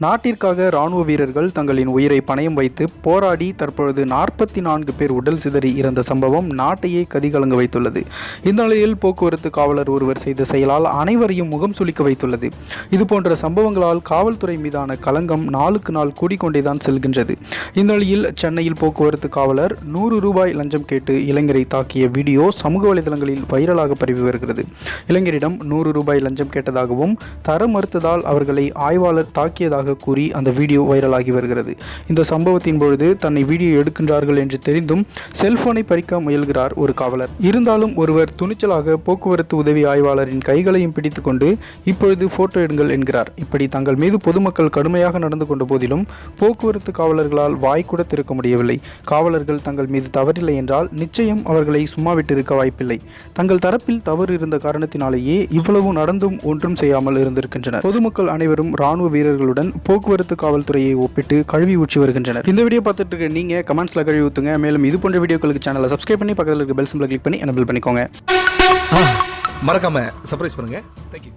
நாட்டிற்காக ராணுவ வீரர்கள் தங்களின் உயிரை பணயம் வைத்து போராடி தற்பொழுது நாற்பத்தி நான்கு பேர் உடல் சிதறி இறந்த சம்பவம் நாட்டையே கதிகலங்க வைத்துள்ளது. இந்த நிலையில் போக்குவரத்து காவலர் ஒருவர் செய்த செயலால் அனைவரையும் முகம் சுளிக்க வைத்துள்ளது. இதுபோன்ற சம்பவங்களால் காவல்துறை மீதான களங்கம் நாளுக்கு நாள் கூடிக்கொண்டேதான் செல்கின்றது. இந்த நிலையில் சென்னையில் போக்குவரத்து காவலர் நூறு ரூபாய் லஞ்சம் கேட்டு இளைஞரை தாக்கிய வீடியோ சமூக வலைதளங்களில் வைரலாக பரவி வருகிறது. இளைஞரிடம் நூறு ரூபாய் லஞ்சம் கேட்டதாகவும் தர மறுத்ததால் அவர்களை ஆய்வாளர் தாக்கியதாக கூறி அந்த வீடியோ வைரலாகி வருகிறது. இந்த சம்பவத்தின் பொழுது தன்னை வீடியோ எடுக்கின்றார்கள் என்று தெரிந்தும் செல்போனை பறிக்க முயல்கிறார் ஒரு காவலர். இருந்தாலும் ஒருவர் துணிச்சலாக போக்குவரத்து உதவி ஆய்வாளரின் கைகளையும் பிடித்துக்கொண்டு இப்பொழுது போட்டோ எடுங்கள் என்கிறார். இப்படி தங்கள் மீது பொதுமக்கள் கடுமையாக நடந்து கொண்ட போதிலும் போக்குவரத்து காவலர்களால் வாய் கூட திறக்க முடியவில்லை. காவலர்கள் தங்கள் மீது தவறில்லை என்றால் நிச்சயம் அவர்களை சும்மா விட்டிருக்க வாய்ப்பில்லை. தங்கள் தரப்பில் தவறு இருந்த காரணத்தினாலேயே இவ்வளவு நடந்தும் ஒன்றும் செய்யாமல் இருந்திருக்கின்றனர். பொதுமக்கள் அனைவரும் ராணுவ வீரர்களுடன் போக்குவரத்து காவல்துறையை ஒப்பிட்டு கழுவி ஊற்றி வருகின்றனர். இந்த வீடியோ பார்த்துட்டு இருக்க நீங்க கமெண்ட்ஸ்ல கழுவி ஊத்துங்க. மேலும் இது போன்ற வீடியோக்களுக்கு சேனலை சப்ஸ்கிரைப் பண்ணி பக்கத்தில் இருக்க பெல் சிம்பிளை கிளிக் பண்ணி எனபிள் பண்ணிக்கோங்க. மறக்காம சர்ப்ரைஸ் பண்ணுங்க. தேங்க்யூ